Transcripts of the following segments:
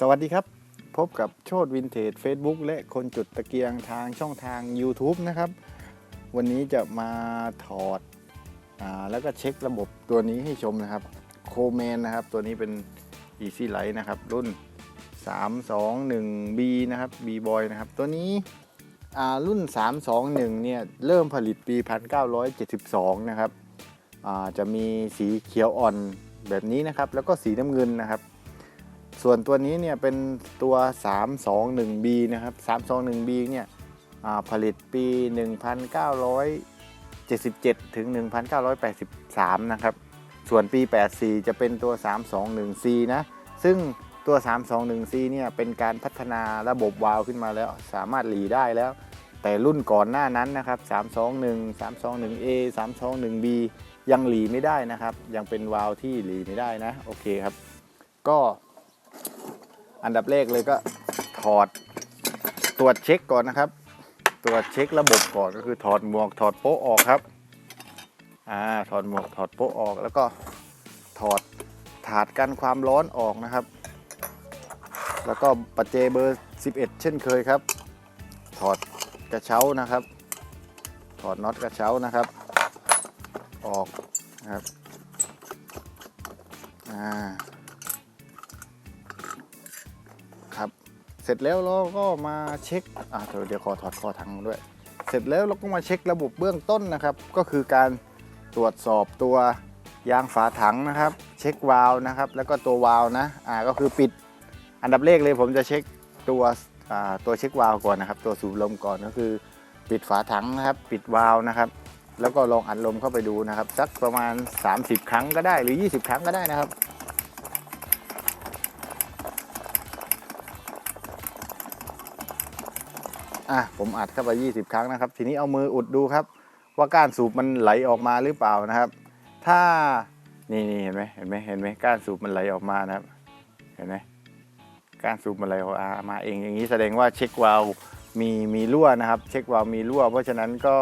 สวัสดีครับ พบกับโชดวินเทจ Facebook และคนจุดตะเกียงทางช่องทาง YouTube นะครับ วันนี้จะมาถอดอาแล้วก็เช็คระบบตัวนี้ให้ชมนะครับโคแมนนะครับ ตัวนี้เป็น Easy Light นะครับ รุ่น 321B นะครับ B Boy นะครับ ตัวนี้อ่ารุ่น 321 เนี่ย เริ่มผลิตปี 1972 นะครับอ่าจะมีสีเขียวอ่อนแบบนี้นะครับ แล้วก็สีน้ำเงินนะครับ ส่วนตัวนี้เนี่ยเป็นตัว 321B นะครับ 321B เนี่ยอ่าผลิตปี 1977 ถึง 1983 นะครับ ส่วนปี 84 จะเป็นตัว 321C นะ ซึ่งตัว 321C เนี่ยเป็นการพัฒนาระบบวาล์วขึ้นมาแล้ว สามารถหลีได้แล้ว แต่รุ่นก่อนหน้านั้นนะครับ 321 321A 321B ยังหลีไม่ได้นะครับ ยังเป็นวาล์วที่หลีไม่ได้นะ โอเคครับ ก็ อันดับแรกเลยก็ถอดตรวจเช็คก่อนนะครับ ตรวจเช็คระบบก่อนก็คือถอดหมวกถอดโป๊ะออกครับอ่าถอดหมวกถอดโป๊ะออกแล้วก็ถอดถาดกันความร้อนออกนะครับ แล้วก็ปัจเจเบอร์ 11 เช่นเคยครับ ถอดกระเช้านะครับ ถอดน็อตกระเช้านะครับ ออกนะครับอ่า เสร็จแล้วเราก็มาเช็คอ่าเดี๋ยวขอถอดคอถังด้วย เสร็จแล้วเราก็มาเช็คระบบเบื้องต้นนะครับ ก็คือการตรวจสอบตัวยางฝาถังนะครับ เช็ควาล์วนะครับ แล้วก็ตัววาล์วนะอ่าก็คือปิดอันดับแรกเลยผมจะเช็คตัวอ่าตัวเช็ควาล์วก่อนนะครับ ตัวสูบลมก่อนก็คือ ปิดฝาถังนะครับ ปิดวาล์วนะครับ แล้วก็ลองอัดลมเข้าไปดูนะครับ สักประมาณ 30 ครั้งก็ได้หรือ 20 ครั้งก็ได้นะครับ อะผมอัดเข้าไป 20 ครั้งนะครับ ทีนี้เอามืออุดดูครับ ว่าก้านสูบมันไหลออกมาหรือเปล่านะครับ ถ้านี่นี่เห็นไหมเห็นไหมเห็นไหมก้านสูบมันไหลออกมานะครับ เห็นไหมก้านสูบมันไหลออกมาเองอย่างนี้แสดงว่าเช็ควาลมีมีรั่วนะครับ เช็ควาลมีรั่ว เพราะฉะนั้นก็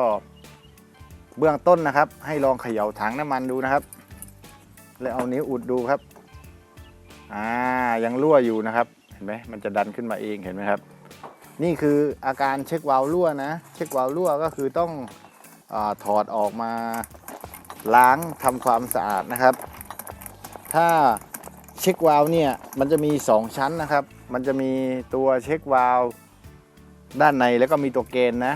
เบื้องต้นนะครับ ให้ลองเขย่าถังน้ำมันดูนะครับ แล้วเอานิ้วอุดดูครับอ่ายังรั่วอยู่นะครับ เห็นไหมมันจะดันขึ้นมาเองเห็นไหมครับ นี่คืออาการเช็ควาล์วรั่วนะ เช็ควาล์วรั่วก็คือต้องอถอดออกมาล้างทำความสะอาดนะครับ ถ้าเช็ควาล์วเนี่ยมันจะมี 2 ชั้นนะครับ มันจะมีตัวเช็ควาล์วด้านในแล้วก็มีตัวเกณฑ์นะ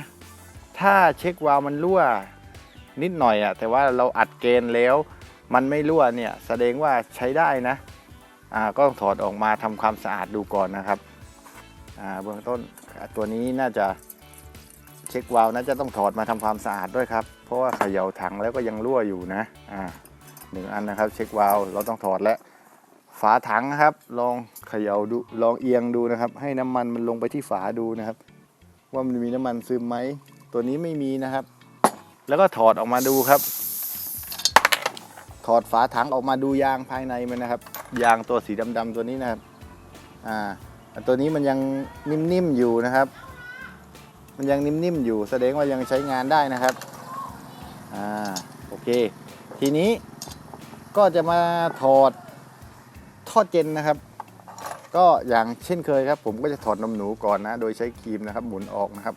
ถ้าเช็ควาล์วมันรั่วนิดหน่อยอะแต่ว่าเราอัดเกณฑ์แล้วมันไม่รั่วเนี่ยแสดงว่าใช้ได้นะอ่าก็ต้องถอดออกมาทำความสะอาดดูก่อนนะครับอ่าเบื้องต้น ตัวนี้น่าจะเช็ควาล์วน่าจะต้องถอดมาทำความสะอาดด้วยครับ เพราะว่าเขย่าถังแล้วก็ยังรั่วอยู่นะอ่าหนึ่งอันนะครับ เช็ควาล์วเราต้องถอดแล้วฝาถังครับ ลองเขย่าดูลองเอียงดูนะครับ ให้น้ำมันมันลงไปที่ฝาดูนะครับ ว่ามันมีน้ำมันซึมไหมตัวนี้ไม่มีนะครับ แล้วก็ถอดออกมาดูครับ ถอดฝาถังออกมาดูยางภายในมันนะครับ ยางตัวสีดำๆตัวนี้นะครับอ่า ตัวนี้มันยังนิ่มๆอยู่นะครับ มันยังนิ่มๆอยู่แสดงว่ายังใช้งานได้นะครับอ่าโอเค ทีนี้ก็จะมาถอดท่อเจนนะครับ ก็อย่างเช่นเคยครับ ผมก็จะถอดนมหนูก่อนนะ โดยใช้ครีมนะครับ หมุนออกนะครับ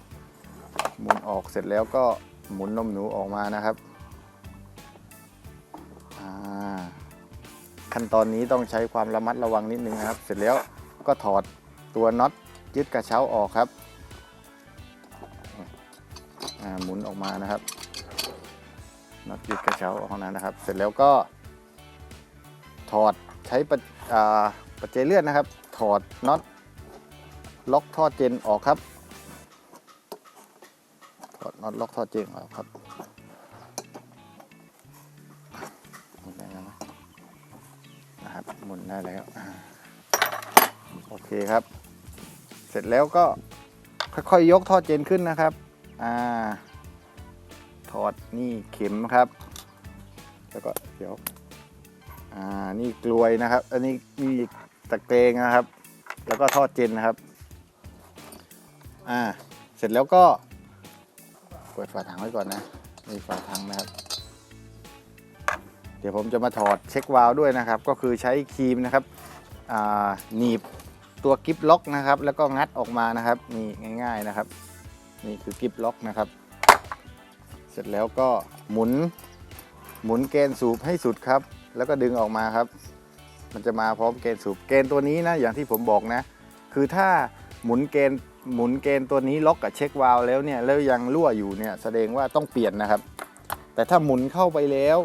หมุนออกเสร็จแล้วก็หมุนนมหนูออกมานะครับอ่าขั้นตอนนี้ต้องใช้ความระมัดระวังนิดนึงนะครับ เสร็จแล้วก็ถอด ตัวน็อตยึดกระเช้าออกครับหมุนออกมานะครับน็อตยึดกระเช้าออกนั้นนะครับ เสร็จแล้วก็ ถอดใช้ปัจเจเลื่อนนะครับ ถอดน็อตล็อกท่อเจนออกครับ ถอดน็อตล็อกท่อเจนออกครับหมุนได้แล้วนะครับหมุนได้แล้วโอเคครับ เสร็จแล้วก็ค่อยๆยกท่อเจนขึ้นนะครับ อ่า ถอดนี่เข็มครับ แล้วก็เดี๋ยว อ่า นี่กลวยนะครับ อันนี้มีตะเกรงนะครับ แล้วก็ท่อเจนนะครับ อ่า เสร็จแล้วก็ เปิดฝาถังไว้ก่อนนะนี่ฝาถังนะครับ เดี๋ยวผมจะมาถอดเช็ควาล์วด้วยนะครับ ก็คือใช้ครีมนะครับ อ่า หนีบ ตัวกิฟล็อกนะครับ แล้วก็งัดออกมานะครับนี่ง่าย ๆนะครับ นี่คือกิฟล็อกนะครับ เสร็จแล้วก็หมุน หมุนเกณฑ์สูบให้สุดครับ แล้วก็ดึงออกมาครับ มันจะมาพร้อมเกณฑ์สูบเกณฑ์ตัวนี้นะอย่างที่ผมบอกนะ คือถ้าหมุนเกณฑ์หมุนเกณฑ์ตัวนี้ล็อกกับเช็ควาล์วแล้วเนี่ยแล้วยังรั่วอยู่เนี่ยแสดงว่าต้องเปลี่ยนนะครับ แต่ถ้าหมุนเข้าไปแล้ว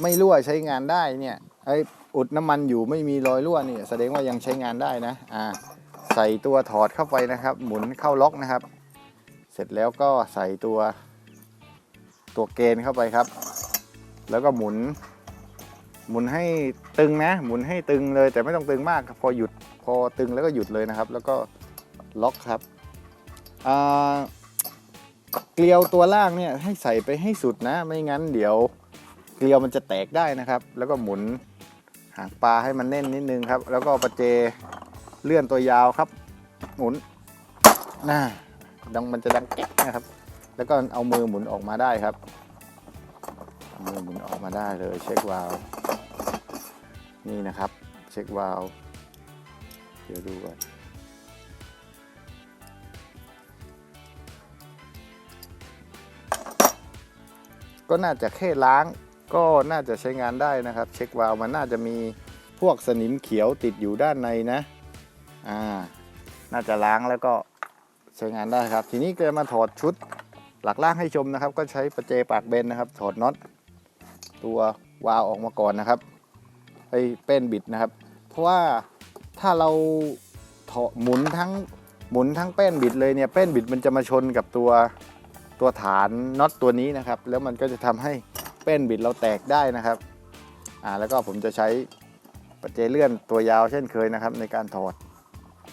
ไม่รั่วใช้งานได้เนี่ยไอ้ อุดน้ำมันอยู่ไม่มีรอยรั่วนี่แสดงว่ายังใช้งานได้นะอ่าใส่ตัวถอดเข้าไปนะครับ หมุนเข้าล็อกนะครับ เสร็จแล้วก็ใส่ตัวตัวเกณฑ์เข้าไปครับ แล้วก็หมุน หมุนให้ตึงนะ หมุนให้ตึงเลยแต่ไม่ต้องตึงมากพอหยุดพอตึงแล้วก็หยุดเลยนะครับ แล้วก็ล็อกครับอ่าเกลียวตัวล่างเนี่ยให้ใส่ไปให้สุดนะ ไม่งั้นเดี๋ยวเกลียวมันจะแตกได้นะครับ แล้วก็หมุน หางปลาให้มันแน่นนิดนึงครับ แล้วก็ประเจเลื่อนตัวยาวครับ หมุนน่าดังมันจะดังแก๊กนะครับ แล้วก็เอามือหมุนออกมาได้ครับเอามือหมุนออกมาได้เลยเช็ควาล์วนี่นะครับ เช็ควาล์วเดี๋ยวดูก่อนก็น่าจะแค่ล้าง ก็น่าจะใช้งานได้นะครับ เช็ควาล์วมันน่าจะมีพวกสนิมเขียวติดอยู่ด้านในนะอ่าน่าจะล้างแล้วก็ใช้งานได้ครับ ทีนี้ก็จะมาถอดชุดหลักล่างให้ชมนะครับ ก็ใช้ประเจปากเบนนะครับ ถอดน็อตตัววาล์วออกมาก่อนนะครับไอ้เป้นบิดนะครับ เพราะว่าถ้าเราถอดหมุนทั้งหมุนทั้งเป้นบิดเลยเนี่ยเป้นบิดมันจะมาชนกับตัวตัวฐานน็อตตัวนี้นะครับ แล้วมันก็จะทำให้ เป้นบิดเราแตกได้นะครับอ่าแล้วก็ผมจะใช้ประเจเลื่อนตัวยาวเช่นเคยนะครับ ในการถอด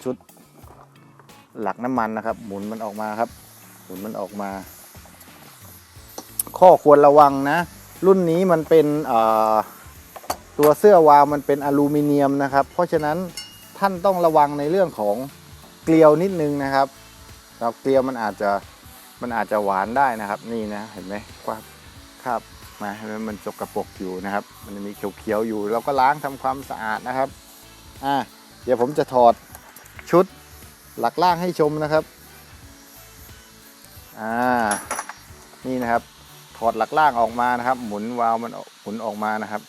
ชุดหลักน้ำมันนะครับ หมุนมันออกมาครับ หมุนมันออกมา ข้อควรระวังนะ รุ่นนี้มันเป็นตัวเสื้อวาล์วมันเป็นอลูมิเนียมนะครับ เพราะฉะนั้นท่านต้องระวังในเรื่องของเกลียวนิดนึงนะครับแล้วเกลียวมันอาจจะมันอาจจะหวานได้นะครับ นี่นะเห็นไหมครับครับ นไหมมันจกกระปรกอยู่นะครับ มันมีเขียวๆอยู่เราก็ล้างทำความสะอาดนะครับอ่าเดี๋ยวผมจะถอดชุดหลักล่างให้ชมนะครับอ่านี่นะครับ ถอดหลักล่างออกมานะครับ หมุนวาล์วมันหมุนออกมานะครับ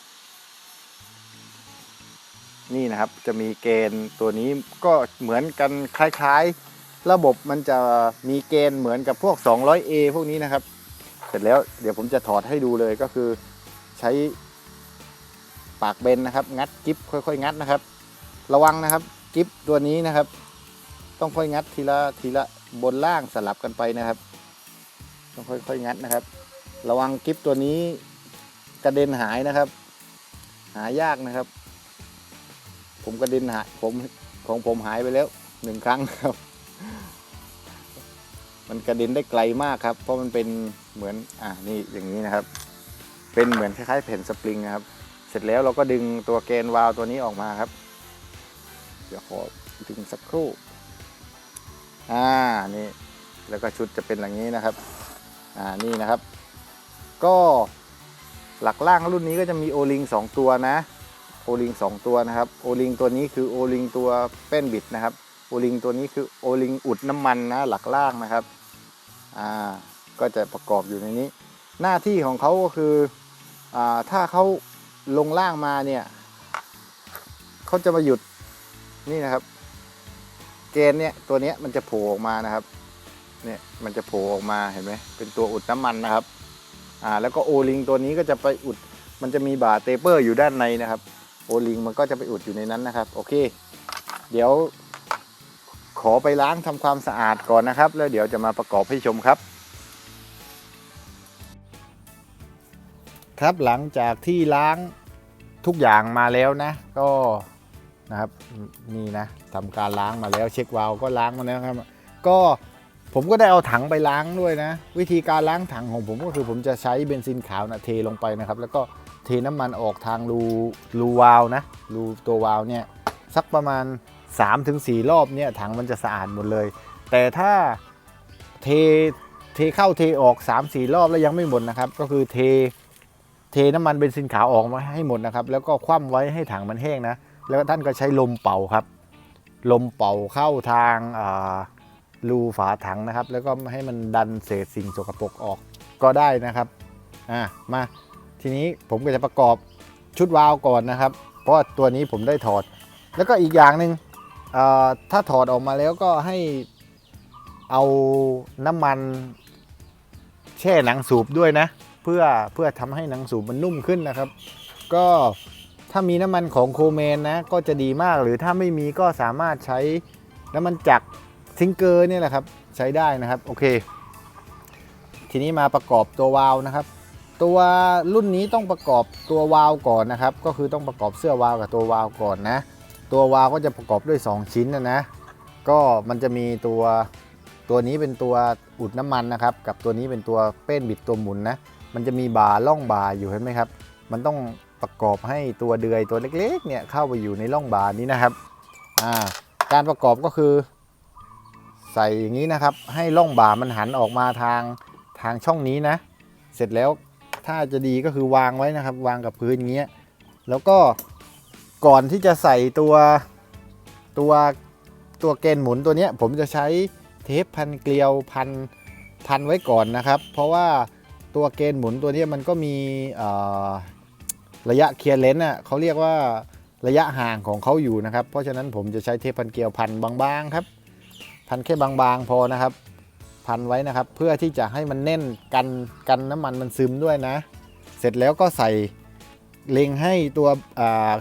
นี่นะครับจะมีเกณฑ์ตัวนี้ก็เหมือนกันคล้าย ๆ ระบบมันจะมีเกณฑ์เหมือนกับพวก 200A พวกนี้นะครับ เสร็จแล้วเดี๋ยวผมจะถอดให้ดูเลยก็คือใช้ปากเบนนะครับ งัดกิฟค่อยๆ งัดนะครับ ระวังนะครับกิฟตัวนี้นะครับ ต้องค่อยงัดทีละทีละบนล่างสลับกันไปนะครับ ต้องค่อยๆ งัดนะครับ ระวังกิฟตัวนี้กระเด็นหายนะครับ หายากนะครับ ผมกระเด็นหายผมของผมหายไปแล้วหนึ่งครั้งครับ มันกระเด็นได้ไกลมากครับ เพราะมันเป็น เหมือนอ่านี่อย่างนี้นะครับ เป็นเหมือนคล้ายๆแผ่นสปริงนะครับ เสร็จแล้วเราก็ดึงตัวแกนวาล์วตัวนี้ออกมาครับ เดี๋ยวขอดึงสักครู่อ่านี่แล้วก็ชุดจะเป็นอย่างนี้นะครับอ่านี่นะครับ ก็หลักล่างรุ่นนี้ก็จะมีโอลิง2ตัวนะโอลิง2ตัวนะครับโอลิงตัวนี้คือโอลิงตัวเป้นบิดนะครับโอลิงตัวนี้คือโอลิงอุดน้ำมันนะหลักล่างนะครับอ่า ก็จะประกอบอยู่ในนี้ หน้าที่ของเขาก็คืออถ้าเขาลงล่างมาเนี่ยเขาจะมาหยุดนี่นะครับ เกณฑ์เนี่ยตัวเนี้ยมันจะโผล่ออกมานะครับเนี่ยมันจะโผล่ออกมาเห็นไหมเป็นตัวอุดน้ำมันนะครับอ่าแล้วก็โอลิงตัวนี้ก็จะไปอุดมันจะมีบาเตเปอร์อยู่ด้านในนะครับโอลิงมันก็จะไปอุดอยู่ในนั้นนะครับ โอเค เดี๋ยวขอไปล้างทำความสะอาดก่อนนะครับ แล้วเดี๋ยวจะมาประกอบให้ชมครับ ครับหลังจากที่ล้างทุกอย่างมาแล้วนะ ก็นะครับนี่นะทำการล้างมาแล้วเช็ควาล์วก็ล้างมาแล้วครับ ก็ผมก็ได้เอาถังไปล้างด้วยนะ วิธีการล้างถังของผมก็คือผมจะใช้เบนซินขาวนะเทลงไปนะครับ แล้วก็เทน้ำมันออกทางรูรูวาล์วนะรูตัววาล์วเนี่ยสักประมาณ 3-4 รอบเนี่ยถังมันจะสะอาดหมดเลย แต่ถ้าเทเทเข้าเทออก 3-4 รอบแล้วยังไม่หมดนะครับ ก็คือเท เทน้ำมันเบนซินขาวออกมาให้หมดนะครับ แล้วก็คว่ำไว้ให้ถังมันแห้งนะ แล้วท่านก็ใช้ลมเป่าครับ ลมเป่าเข้าทางารูฝาถังนะครับ แล้วก็ให้มันดันเศษสิ่งสกปรกออกก็ได้นะครับอะมาทีนี้ผมก็จะประกอบชุดวาล์วก่อนนะครับ เพราะตัวนี้ผมได้ถอด แล้วก็อีกอย่างหนึ่งเอ่อถ้าถอดออกมาแล้วก็ให้เอาน้ำมันแช่หนังสูบด้วยนะ เพื่อเพื่อทำให้หนังสูบมันนุ่มขึ้นนะครับ ก็ถ้ามีน้ำมันของโคเมนนะก็จะดีมากหรือถ้าไม่มีก็สามารถใช้น้ำมันจักรซิงเกอร์เนี่ยแหละครับใช้ได้นะครับโอเค ทีนี้มาประกอบตัววาล์วนะครับ ตัวรุ่นนี้ต้องประกอบตัววาล์วก่อนนะครับ ก็คือต้องประกอบเสื้อวาล์วกับตัววาล์วก่อนนะ ตัววาล์วก็จะประกอบด้วย 2 ชิ้นนะนะก็มันจะมีตัวตัวนี้เป็นตัวอุดน้ำมันนะครับ กับตัวนี้เป็นตัวเป้นบิดตัวหมุนนะ มันจะมีบาร์ล่องบาอยู่เห็นไหมครับ มันต้องประกอบให้ตัวเดือยตัวเล็กๆเนี่ยเข้าไปอยู่ในร่องบานี้นะครับอ่าการประกอบก็คือ ใส่อย่างนี้นะครับ ให้ร่องบามันหันออกมาทางทางช่องนี้นะ เสร็จแล้วถ้าจะดีก็คือวางไว้นะครับ วางกับพื้นอย่างเงี้ยแล้วก็ก่อนที่จะใส่ตัวตัวตัวเกณฑ์หมุนตัวเนี้ยผมจะใช้เทปพันเกลียวพันพันไว้ก่อนนะครับ เพราะว่า ตัวเกณฑ์หมุนตัวนี้มันก็มีระยะเคลียร์เลนส์อะเขาเรียกว่าระยะห่างของเขาอยู่นะครับ เพราะฉะนั้นผมจะใช้เทปพันเกลียวพันบางๆครับ พันแค่บางๆพอนะครับ พันไว้นะครับ เพื่อที่จะให้มันแน่นกันกันน้ำมันมันซึมด้วยนะ เสร็จแล้วก็ใส่เล็งให้ตัว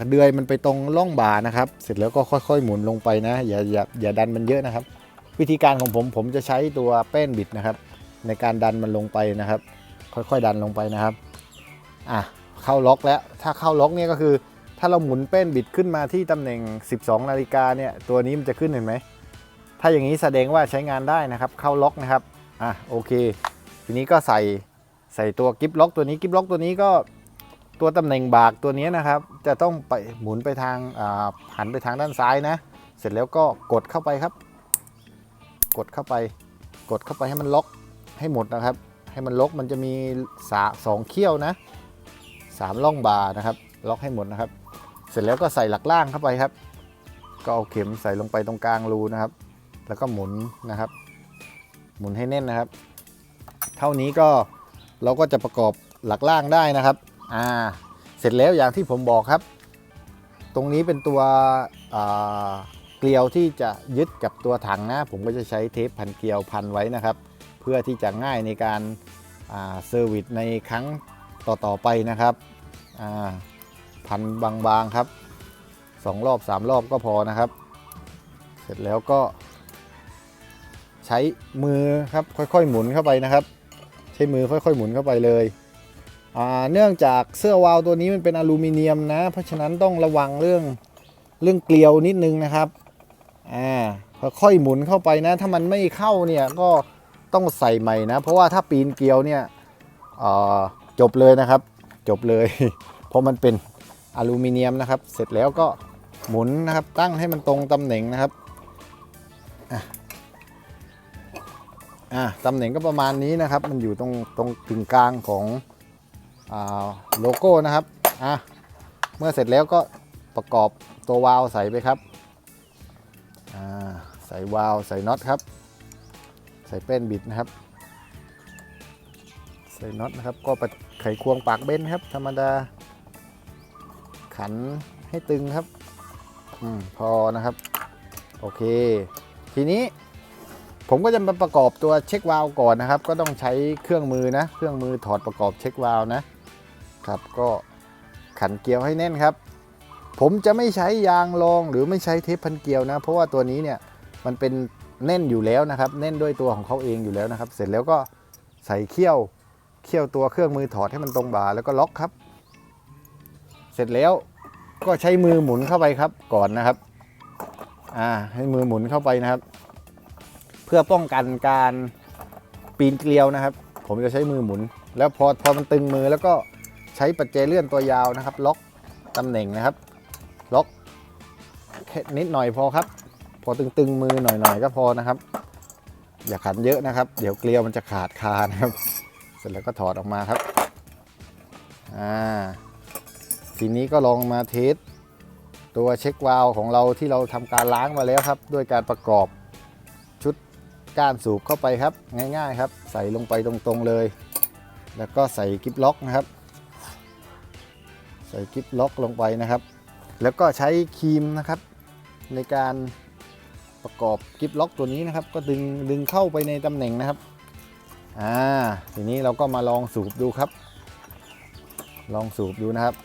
เดือยมันไปตรงร่องบ่านะครับ เสร็จแล้วก็ค่อยๆหมุนลงไปนะ อย่าอย่าอย่าดันมันเยอะนะครับ วิธีการของผมผมจะใช้ตัวแป้นบิดนะครับ ในการดันมันลงไปนะครับ ค่อยๆดันลงไปนะครับอะเข้าล็อกแล้วถ้าเข้าล็อกเนี่ยก็คือ ถ้าเราหมุนแป้นบิดขึ้นมาที่ตำแหน่ง 12 นาฬิกาเนี่ยตัวนี้มันจะขึ้นเห็นไหมถ้าอย่างนี้แสดงว่าใช้งานได้นะครับ เข้าล็อกนะครับอะโอเค ทีนี้ก็ใส่ใส่ตัวกิฟล็อกตัวนี้กิฟล็อกตัวนี้ก็ตัวตำแหน่งบากตัวนี้นะครับ จะต้องไปหมุนไปทางอ่าหันไปทางด้านซ้ายนะ เสร็จแล้วก็กดเข้าไปครับ กดเข้าไป กดเข้าไปให้มันล็อกให้หมดนะครับ ให้มันล็อกมันจะมีสาสองเขี้ยวนะสามล่องบานะครับ ล็อกให้หมดนะครับ เสร็จแล้วก็ใส่หลักล่างเข้าไปครับ ก็เอาเข็มใส่ลงไปตรงกลางรูนะครับ แล้วก็หมุนนะครับ หมุนให้แน่นนะครับ เท่านี้ก็เราก็จะประกอบหลักล่างได้นะครับอ่าเสร็จแล้วอย่างที่ผมบอกครับ ตรงนี้เป็นตัวเกลียวที่จะยึดกับตัวถังนะ ผมก็จะใช้เทปพันเกลียวพันไว้นะครับ เพื่อที่จะง่ายในการเซอร์วิสในครั้งต่อๆไปนะครับพันบางๆครับสองรอบสามรอบก็พอนะครับ เสร็จแล้วก็ ใช้มือครับค่อยๆหมุนเข้าไปนะครับ ใช้มือค่อยๆหมุนเข้าไปเลยเนื่องจากเสื้อวาล์วตัวนี้มันเป็นอลูมิเนียมนะ เพราะฉะนั้นต้องระวังเรื่องเรื่องเกลียวนิดนึงนะครับอ่าค่อยๆหมุนเข้าไปนะ ถ้ามันไม่เข้าเนี่ยก็ ต้องใส่ใหม่นะ เพราะว่าถ้าปีนเกลียวเนี่ยจบเลยนะครับ จบเลย เพราะมันเป็นอลูมิเนียมนะครับ เสร็จแล้วก็หมุนนะครับ ตั้งให้มันตรงตำแหน่งนะครับอ่าตำแหน่งก็ประมาณนี้นะครับ มันอยู่ตรงตรงกึ่งกลางของอโลโก้นะครับอะเมื่อเสร็จแล้วก็ประกอบตัววาล์วใส่ไปครับอ่าใส่วาล์วใส่น็อตครับ ใส่เป้นบิดนะครับ ใส่น็อตนะครับ ก็ไปไขควงปากเบ้นครับ ธรรมดา ขันให้ตึงครับอมพอนะครับ โอเค ทีนี้ผมก็จะมาประกอบตัวเช็ควาล์วก่อนนะครับ ก็ต้องใช้เครื่องมือนะ เครื่องมือถอดประกอบเช็ควาล์วนะครับ ก็ขันเกลียวให้แน่นครับ ผมจะไม่ใช้ยางรองหรือไม่ใช้เทปพันเกลียวนะ เพราะว่าตัวนี้เนี่ยมันเป็น แน่นอยู่แล้วนะครับ แน่นด้วยตัวของเขาเองอยู่แล้วนะครับ เสร็จแล้วก็ใส่เขี้ยวเขี้ยวตัวเครื่องมือถอดให้มันตรงบ่าแล้วก็ล็อกครับ เสร็จแล้วก็ใช้มือหมุนเข้าไปครับก่อนนะครับอ่าให้มือหมุนเข้าไปนะครับ เพื่อป้องกันการปีนเกลียวนะครับ ผมจะใช้มือหมุน แล้วพอพอมันตึงมือแล้วก็ใช้ปัจเจเลื่อนตัวยาวนะครับ ล็อกตำแหน่งนะครับ ล็อกแค่นิดหน่อยพอครับ พอตึงๆมือหน่อยๆก็พอนะครับ อย่าขันเยอะนะครับ เดี๋ยวเกลียวมันจะขาดคานะครับ เสร็จแล้วก็ถอดออกมาครับอ่าทีนี้ก็ลองมาเทสตัวเช็ควาล์วของเราที่เราทำการล้างมาแล้วครับ ด้วยการประกอบชุดก้านสูบเข้าไปครับ ง่ายๆครับ ใส่ลงไปตรงๆเลย แล้วก็ใส่กิฟล็อกนะครับ ใส่กิฟล็อกลงไปนะครับ แล้วก็ใช้ครีมนะครับ ในการ ประกอบกิฟล็อกตัวนี้นะครับ ก็ดึงดึงเข้าไปในตำแหน่งนะครับอ่าทีนี้เราก็มาลองสูบดูครับ ลองสูบดูนะครับ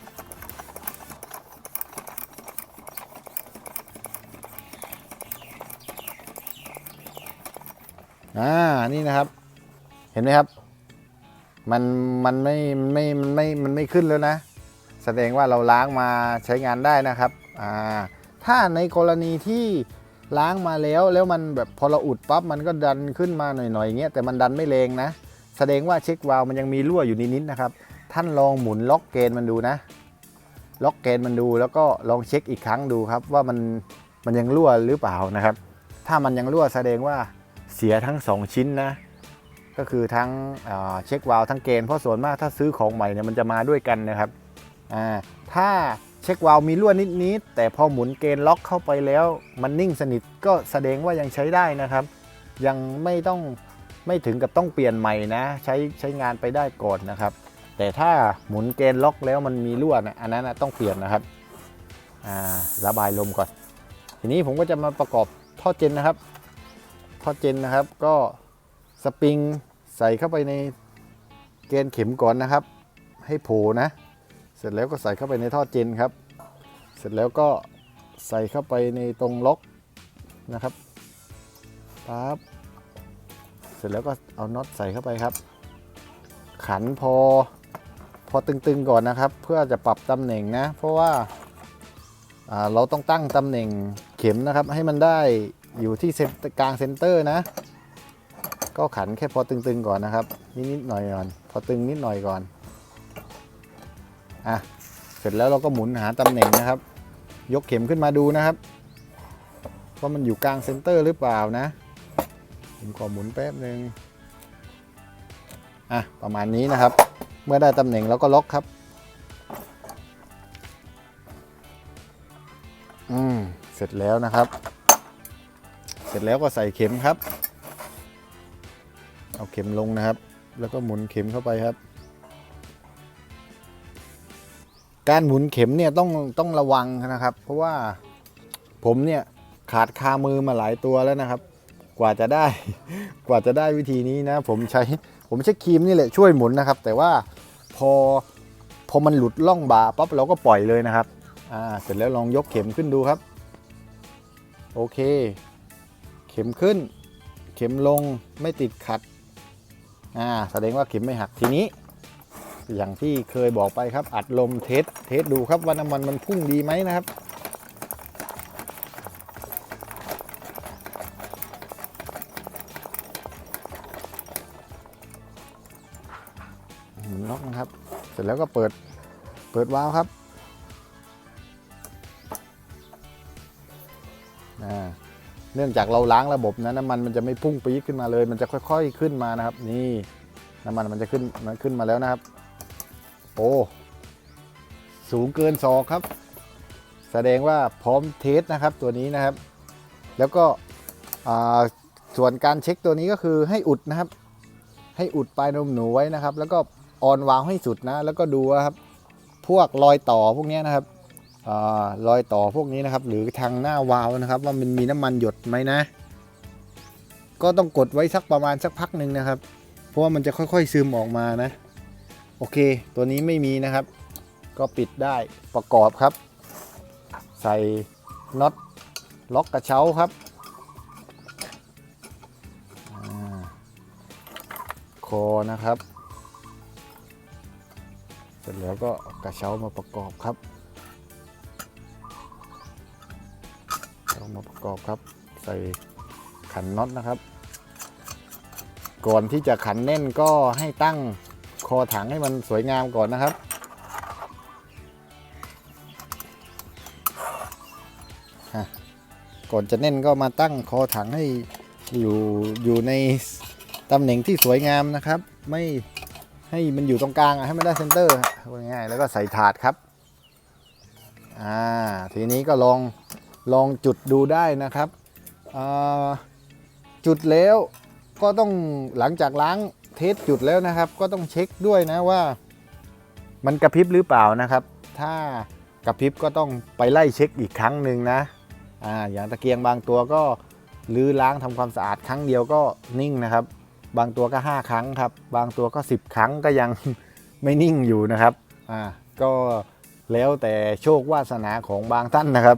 อ่านี่นะครับ เห็นไหมครับ มันมันไม่มันไม่มันไม่มันไม่ขึ้นแล้วนะ แสดงว่าเราล้างมาใช้งานได้นะครับอ่าถ้าในกรณีที่ ล้างมาแล้วแล้วมันแบบพอเราอุดปั๊บมันก็ดันขึ้นมาหน่อยๆอย่างเงี้ยแต่มันดันไม่แรงนะ แสดงว่าเช็ควาล์วมันยังมีรั่วอยู่นิดๆนะครับ ท่านลองหมุนล็อกเกณฑ์มันดูนะ ล็อกเกณฑ์มันดูแล้วก็ลองเช็คอีกครั้งดูครับ ว่ามันมันยังรั่วหรือเปล่านะครับ ถ้ามันยังรั่วแสดงว่าเสียทั้ง 2 ชิ้นนะ ก็คือทั้งเเช็ควาล์วทั้งเกณฑ์เพราะส่วนมากถ้าซื้อของใหม่เนี่ยมันจะมาด้วยกันนะครับอ่าถ้า ช็ควาล์วมีรั่วนิดๆแต่พอหมุนเกณฑ์ล็อกเข้าไปแล้ว มันนิ่งสนิทก็แสดงว่ายังใช้ได้นะครับ ยังไม่ต้องไม่ถึงกับต้องเปลี่ยนใหม่นะ ใช้ใช้งานไปได้ก่อนนะครับ แต่ถ้าหมุนเกณฑ์ล็อกแล้วมันมีรั่วนะอันนั้นนะต้องเปลี่ยนนะครับอ่าระบายลมก่อน ทีนี้ผมก็จะมาประกอบท่อเจนนะครับ ท่อเจนนะครับก็สปริงใส่เข้าไปในเกณฑ์เข็มก่อนนะครับ ให้โผล่นะ เสร็จแล้วก็ใส่เข้าไปในท่อเจนครับ เสร็จแล้วก็ใส่เข้าไปในตรงล็อกนะครับปั๊บเสร็จแล้วก็เอาน็อตใส่เข้าไปครับ ขันพอพอตึงๆก่อนนะครับ เพื่อจะปรับตำแหน่งนะ เพราะว่าาเราต้องตั้งตำแหน่งเข็มนะครับ ให้มันได้อยู่ที่กลางเซนเตอร์นะ ก็ขันแค่พอตึงๆก่อนนะครับนิดๆหน่อยก่อนพอตึงนิดหน่อยก่อน อะเสร็จแล้วเราก็หมุนหาตำแหน่งนะครับ ยกเข็มขึ้นมาดูนะครับว่ามันอยู่กลางเซนเตอร์หรือเปล่านะผมขอหมุนแป๊บหนึ่งอะประมาณนี้นะครับ เมื่อได้ตำแหน่งเราก็ล็อกครับ อืมเสร็จแล้วนะครับ เสร็จแล้วก็ใส่เข็มครับ เอาเข็มลงนะครับ แล้วก็หมุนเข็มเข้าไปครับ การหมุนเข็มเนี่ยต้องต้องระวังนะครับ เพราะว่าผมเนี่ยขาดคามือมาหลายตัวแล้วนะครับ กว่าจะได้ กว่าจะได้วิธีนี้นะ ผมใช้ผมใช้ครีมนี่แหละช่วยหมุนนะครับ แต่ว่าพอพอมันหลุดล่องบาปั๊บเราก็ปล่อยเลยนะครับอ่าเสร็จแล้วลองยกเข็มขึ้นดูครับ โอเค เข็มขึ้น เข็มลงไม่ติดขัดอ่าแสดงว่าเข็มไม่หักทีนี้ อย่างที่เคยบอกไปครับ อัดลมเทสเทสดูครับว่าน้ำมันมันพุ่งดีไหมนะครับหมุนล็อกนะครับ เสร็จแล้วก็เปิดเปิดวาล์วครับเนื่องจากเราล้างระบบนะน้ำมันมันจะไม่พุ่งปี๊ดขึ้นมาเลย มันจะค่อย ๆ ขึ้นมานะครับ นี่น้ำมันมันจะขึ้นมันขึ้นมาแล้วนะครับ โอ้สูงเกินศอกครับ แสดงว่าพร้อมเทสนะครับตัวนี้นะครับ แล้วก็ส่วนการเช็คตัวนี้ก็คือให้อุดนะครับ ให้อุดปลายนมหนูไว้นะครับ แล้วก็ออนวาลให้สุดนะ แล้วก็ดูครับ พวกรอยต่อพวกนี้นะครับอรอยต่อพวกนี้นะครับ หรือทางหน้าวาล์วนะครับ ว่ามันมีน้ำมันหยดไหมนะ ก็ต้องกดไว้สักประมาณสักพักหนึ่งนะครับ เพราะว่ามันจะค่อยๆซึมออกมานะ โอเค ตัวนี้ไม่มีนะครับ ก็ปิดได้ประกอบครับ ใส่น็อตล็อกกระเช้าครับอคอนะครับ เสร็จแล้วก็กระเช้ามาประกอบครับเอามาประกอบครับ ใส่ขันน็อตนะครับ ก่อนที่จะขันแน่นก็ให้ตั้ง คอถังให้มันสวยงามก่อนนะครับ ก่อนจะแน่นก็มาตั้งคอถังให้อยู่อยู่ในตำแหน่งที่สวยงามนะครับ ไม่ให้มันอยู่ตรงกลางให้มันได้เซนเตอร์ง่ายๆแล้วก็ใส่ถาดครับอ่าทีนี้ก็ลองลองจุดดูได้นะครับ จุดแล้วก็ต้องหลังจากล้าง เทสจุดแล้วนะครับ ก็ต้องเช็คด้วยนะว่า มันกระพริบหรือเปล่านะครับ ถ้ากระพริบก็ต้องไปไล่เช็คอีกครั้งหนึ่งนะอ่าอย่างตะเกียงบางตัวก็ลื้อล้างทำความสะอาดครั้งเดียวก็นิ่งนะครับ บางตัวก็ 5 ครั้งครับ บางตัวก็ 10 ครั้งก็ยังไม่นิ่งอยู่นะครับอ่าก็แล้วแต่โชควาสนาของบางท่านนะครับ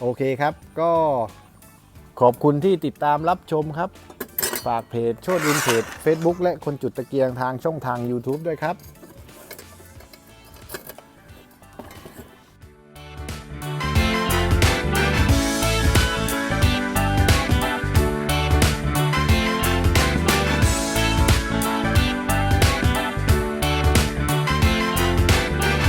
โอเคครับก็ขอบคุณที่ติดตามรับชมครับ ฝากเพจ โชดวินเพจ Facebook และคนจุดตะเกียงทางช่องทาง YouTube ด้วยครับ